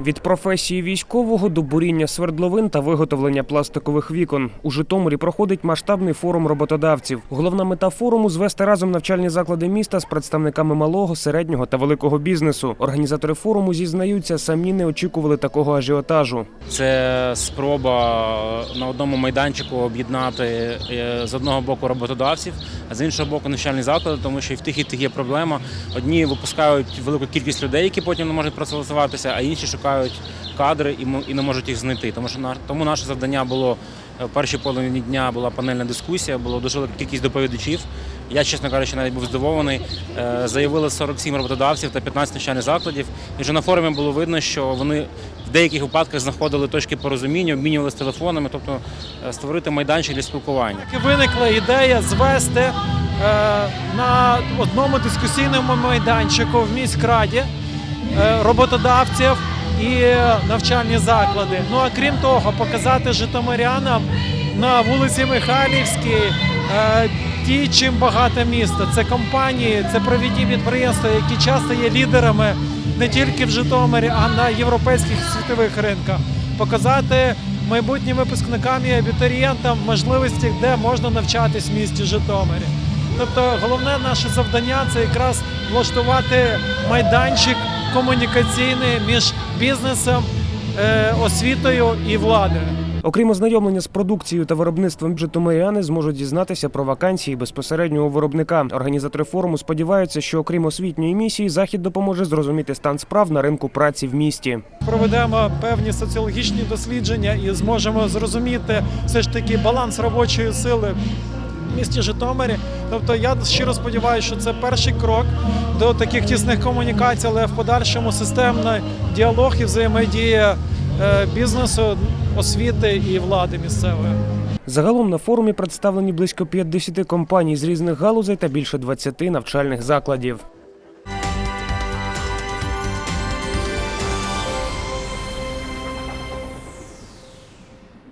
Від професії військового до буріння свердловин та виготовлення пластикових вікон у Житомирі проходить масштабний форум роботодавців. Головна мета форуму звести разом навчальні заклади міста з представниками малого, середнього та великого бізнесу. Організатори форуму зізнаються, самі не очікували такого ажіотажу. Це спроба на одному майданчику об'єднати е, з одного боку роботодавців, а з іншого боку навчальні заклади, тому що і в тих і в тих є проблема. Одні випускають велику кількість людей, які потім не можуть працевлаштуватися, а інші шукають кадри і не можуть їх знайти. Тому що тому наше завдання було в першій половині дня була панельна дискусія, було дуже велика кількість доповідачів. Я, чесно кажучи, навіть був здивований. Е, Заявили 47 роботодавців та 15 навчальних закладів. І вже на форумі було видно, що вони в деяких випадках знаходили точки порозуміння, обмінювалися телефонами, тобто е, створити майданчик для спілкування. Так і виникла ідея звести е, на одному дискусійному майданчику в міськраді е, роботодавців і навчальні заклади. Ну а крім того, показати житомирянам на вулиці Михайлівській е, ті, чим багате місто. Це компанії, це провідні підприємства, які часто є лідерами не тільки в Житомирі, а на європейських світових ринках. Показати майбутнім випускникам і абітурієнтам можливості, де можна навчатись в місті Житомирі. Тобто головне наше завдання це якраз влаштувати майданчик комунікаційний між бізнесом, е, освітою і владою. Окрім ознайомлення з продукцією та виробництвом житомиряни зможуть дізнатися про вакансії безпосередньо у виробника. Організатори форуму сподіваються, що окрім освітньої місії, захід допоможе зрозуміти стан справ на ринку праці в місті. Проведемо певні соціологічні дослідження і зможемо зрозуміти все ж таки баланс робочої сили місті Житомирі. Тобто я щиро сподіваюся, що це перший крок до таких тісних комунікацій, але в подальшому системний діалог і взаємодія е, бізнесу, освіти і влади місцевої. Загалом на форумі представлені близько 50 компаній з різних галузей та більше 20 навчальних закладів.